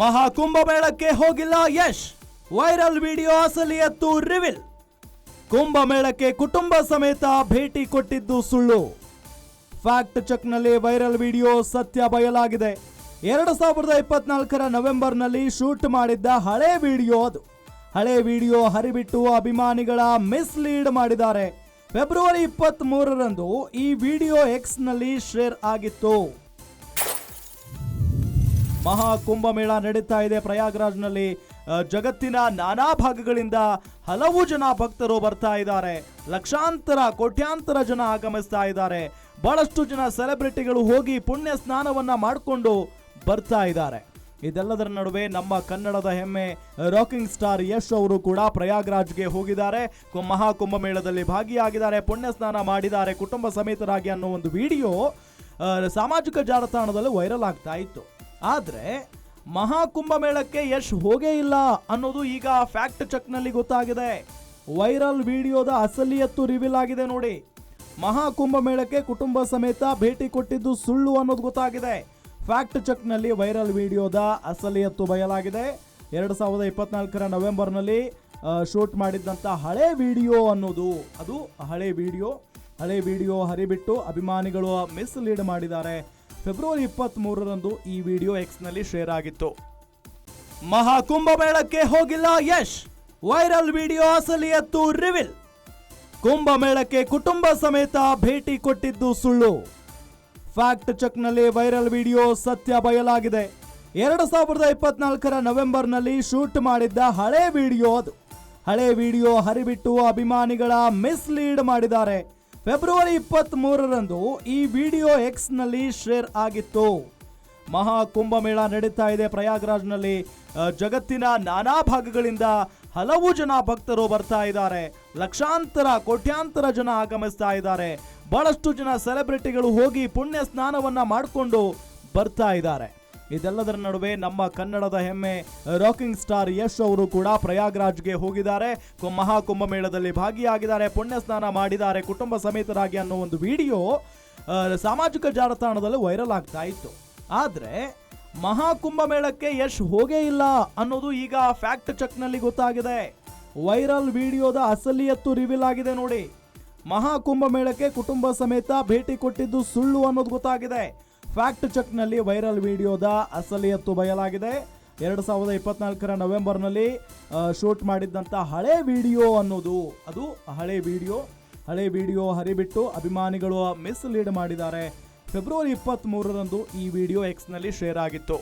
ಮಹಾಕುಂಭಮೇಳಕ್ಕೆ ಹೋಗಿಲ್ಲ Yash. Viral video ಅಸಲಿ ಎತ್ತು ರಿವಿಲ್. ಕುಂಭಮೇಳಕ್ಕೆ ಕುಟುಂಬ ಸಮೇತ ಭೇಟಿ ಕೊಟ್ಟಿದ್ದು ಸುಳ್ಳು. ಫ್ಯಾಕ್ಟ್ ಚೆಕ್ನಲ್ಲಿ ವೈರಲ್ ವಿಡಿಯೋ ಸತ್ಯ ಬಯಲಾಗಿದೆ. ಎರಡು ಸಾವಿರದ ಇಪ್ಪತ್ನಾಲ್ಕರ ನವೆಂಬರ್ನಲ್ಲಿ ಶೂಟ್ ಮಾಡಿದ್ದ ಹಳೆ ವಿಡಿಯೋ ಅದು. ಹಳೆ ವಿಡಿಯೋ ಹರಿಬಿಟ್ಟು ಅಭಿಮಾನಿಗಳ ಮಿಸ್ಲೀಡ್ ಮಾಡಿದ್ದಾರೆ. ಫೆಬ್ರವರಿ ಇಪ್ಪತ್ತ್ ಮೂರರಂದು ಈ ವಿಡಿಯೋ ಎಕ್ಸ್ನಲ್ಲಿ ಶೇರ್ ಆಗಿತ್ತು. ಮಹಾ ಕುಂಭಮೇಳ ನಡೀತಾ ಇದೆ ಪ್ರಯಾಗ್ರಾಜ್ನಲ್ಲಿ. ಜಗತ್ತಿನ ನಾನಾ ಭಾಗಗಳಿಂದ ಹಲವು ಜನ ಭಕ್ತರು ಬರ್ತಾ ಇದ್ದಾರೆ. ಲಕ್ಷಾಂತರ, ಕೋಟ್ಯಾಂತರ ಜನ ಆಗಮಿಸ್ತಾ ಇದ್ದಾರೆ. ಬಹಳಷ್ಟು ಜನ ಸೆಲೆಬ್ರಿಟಿಗಳು ಹೋಗಿ ಪುಣ್ಯ ಸ್ನಾನವನ್ನ ಮಾಡಿಕೊಂಡು ಬರ್ತಾ ಇದ್ದಾರೆ. ಇದೆಲ್ಲದರ ನಡುವೆ ನಮ್ಮ ಕನ್ನಡದ ಹೆಮ್ಮೆ, ರಾಕಿಂಗ್ ಸ್ಟಾರ್ ಯಶ್ ಅವರು ಕೂಡ ಪ್ರಯಾಗ್ರಾಜ್ಗೆ ಹೋಗಿದ್ದಾರೆ. ಮಹಾಕುಂಭಮೇಳದಲ್ಲಿ ಮಹಾ ಕುಂಭಮೇಳದಲ್ಲಿ ಭಾಗಿಯಾಗಿದ್ದಾರೆ, ಪುಣ್ಯ ಸ್ನಾನ ಮಾಡಿದ್ದಾರೆ, ಕುಟುಂಬ ಸಮೇತರಾಗಿ ಅನ್ನೋ ಒಂದು ವಿಡಿಯೋ ಸಾಮಾಜಿಕ ಜಾಲತಾಣದಲ್ಲಿ ವೈರಲ್ ಆಗ್ತಾ ಇತ್ತು. ಆದ್ರೆ ಮಹಾಕುಂಭಮೇಳಕ್ಕೆ ಯಶ್ ಹೋಗೇ ಇಲ್ಲ ಅನ್ನೋದು ಈಗ ಫ್ಯಾಕ್ಟ್ ಚೆಕ್ನಲ್ಲಿ ಗೊತ್ತಾಗಿದೆ. ವೈರಲ್ ವಿಡಿಯೋದ ಅಸಲಿಯತ್ತು ರಿವೀಲ್ ಆಗಿದೆ ನೋಡಿ. ಮಹಾಕುಂಭಮೇಳಕ್ಕೆ ಕುಟುಂಬ ಸಮೇತ ಭೇಟಿ ಕೊಟ್ಟಿದ್ದು ಸುಳ್ಳು ಅನ್ನೋದು ಗೊತ್ತಾಗಿದೆ. ಫ್ಯಾಕ್ಟ್ ಚೆಕ್ನಲ್ಲಿ ವೈರಲ್ ವಿಡಿಯೋದ ಅಸಲಿಯತ್ತು ಬಯಲಾಗಿದೆ. ಎರಡು ಸಾವಿರದ ಇಪ್ಪತ್ನಾಲ್ಕರ ನವೆಂಬರ್ನಲ್ಲಿ ಶೂಟ್ ಮಾಡಿದ್ದಂಥ ಹಳೆ ವಿಡಿಯೋ ಅನ್ನೋದು, ಅದು ಹಳೆ ವಿಡಿಯೋ ಹಳೆ ವಿಡಿಯೋ ಹರಿಬಿಟ್ಟು ಅಭಿಮಾನಿಗಳು ಮಿಸ್ಲೀಡ್ ಮಾಡಿದ್ದಾರೆ. ಫೆಬ್ರವರಿ ಇಪ್ಪತ್ತ್ ಮೂರರಂದು ಈ ವಿಡಿಯೋ ಎಕ್ಸ್ನಲ್ಲಿ ಶೇರ್ ಆಗಿತ್ತು. ಮಹಾಕುಂಭಮೇಳಕ್ಕೆ ಹೋಗಿಲ್ಲ ಯಶ್. ವೈರಲ್ ವಿಡಿಯೋ ಅಸಲಿಯತ್ತು ರಿವಿಲ್. ಕುಂಭಮೇಳಕ್ಕೆ ಕುಟುಂಬ ಸಮೇತ ಭೇಟಿ ಕೊಟ್ಟಿದ್ದು ಸುಳ್ಳು. ಫ್ಯಾಕ್ಟ್ ಚೆಕ್ನಲ್ಲಿ ವೈರಲ್ ವಿಡಿಯೋ ಸತ್ಯ ಬಯಲಾಗಿದೆ. ಎರಡು ಸಾವಿರದ ಇಪ್ಪತ್ನಾಲ್ಕರ ನವೆಂಬರ್ನಲ್ಲಿ ಶೂಟ್ ಮಾಡಿದ್ದ ಹಳೆ ವಿಡಿಯೋ ಅದು. ಹಳೆ ವಿಡಿಯೋ ಹರಿಬಿಟ್ಟು ಅಭಿಮಾನಿಗಳ ಮಿಸ್ಲೀಡ್ ಮಾಡಿದ್ದಾರೆ. ಫೆಬ್ರವರಿ ಇಪ್ಪತ್ತ್ ಮೂರರಂದು ಈ ವಿಡಿಯೋ ಎಕ್ಸ್ನಲ್ಲಿ ಶೇರ್ ಆಗಿತ್ತು. ಮಹಾ ಕುಂಭಮೇಳ ನಡೀತಾ ಇದೆ ಪ್ರಯಾಗ್ರಾಜ್ನಲ್ಲಿ. ಜಗತ್ತಿನ ನಾನಾ ಭಾಗಗಳಿಂದ ಹಲವು ಜನ ಭಕ್ತರು ಬರ್ತಾ ಇದ್ದಾರೆ. ಲಕ್ಷಾಂತರ, ಕೋಟ್ಯಾಂತರ ಜನ ಆಗಮಿಸ್ತಾ ಇದ್ದಾರೆ. ಬಹಳಷ್ಟು ಜನ ಸೆಲೆಬ್ರಿಟಿಗಳು ಹೋಗಿ ಪುಣ್ಯ ಸ್ನಾನವನ್ನ ಮಾಡಿಕೊಂಡು ಬರ್ತಾ ಇದ್ದಾರೆ. ಇದೆಲ್ಲದರ ನಡುವೆ ನಮ್ಮ ಕನ್ನಡದ ಹೆಮ್ಮೆ ರಾಕಿಂಗ್ ಸ್ಟಾರ್ ಯಶ್ ಅವರು ಕೂಡ ಪ್ರಯಾಗ್ರಾಜ್ಗೆ ಹೋಗಿದ್ದಾರೆ. ಮಹಾಕುಂಭಮೇಳದಲ್ಲಿ ಮಹಾ ಕುಂಭಮೇಳದಲ್ಲಿ ಭಾಗಿಯಾಗಿದ್ದಾರೆ ಪುಣ್ಯ ಸ್ನಾನ ಮಾಡಿದ್ದಾರೆ, ಕುಟುಂಬ ಸಮೇತರಾಗಿ ಅನ್ನೋ ಒಂದು ವಿಡಿಯೋ ಸಾಮಾಜಿಕ ಜಾಲತಾಣದಲ್ಲಿ ವೈರಲ್ ಆಗ್ತಾ ಇತ್ತು. ಮಹಾಕುಂಭ ಮಹಾಕುಂಭಮೇಳಕ್ಕೆ ಯಶ್ ಹೋಗೇ ಇಲ್ಲ ಅನ್ನೋದು ಈಗ ಫ್ಯಾಕ್ಟ್ ಚೆಕ್ನಲ್ಲಿ ಗೊತ್ತಾಗಿದೆ. ವೈರಲ್ ವಿಡಿಯೋದ ಅಸಲಿಯತ್ತು ರಿವೀಲ್ ಆಗಿದೆ ನೋಡಿ. ಮಹಾಕುಂಭಮೇಳಕ್ಕೆ ಕುಟುಂಬ ಸಮೇತ ಭೇಟಿ ಕೊಟ್ಟಿದ್ದು ಸುಳ್ಳು ಅನ್ನೋದು ಗೊತ್ತಾಗಿದೆ. ಫ್ಯಾಕ್ಟ್ ಚೆಕ್ನಲ್ಲಿ ವೈರಲ್ ವಿಡಿಯೋದ ಅಸಲಿಯತ್ತು ಬಯಲಾಗಿದೆ. ಎರಡು ಸಾವಿರದ ಇಪ್ಪತ್ನಾಲ್ಕರ ನವೆಂಬರ್ನಲ್ಲಿ ಶೂಟ್ ಮಾಡಿದ್ದಂಥ ಹಳೆ ವಿಡಿಯೋ ಅನ್ನೋದು, ಅದು ಹಳೆ ವಿಡಿಯೋ ಹಳೆ ವಿಡಿಯೋ ಹರಿಬಿಟ್ಟು ಅಭಿಮಾನಿಗಳು ಮಿಸ್ ಲೀಡ್ ಮಾಡಿದ್ದಾರೆ. ಫೆಬ್ರವರಿ ಇಪ್ಪತ್ತ್ಮೂರರಂದು ಈ ವಿಡಿಯೋ ಎಕ್ಸ್ನಲ್ಲಿ ಶೇರ್ ಆಗಿತ್ತು.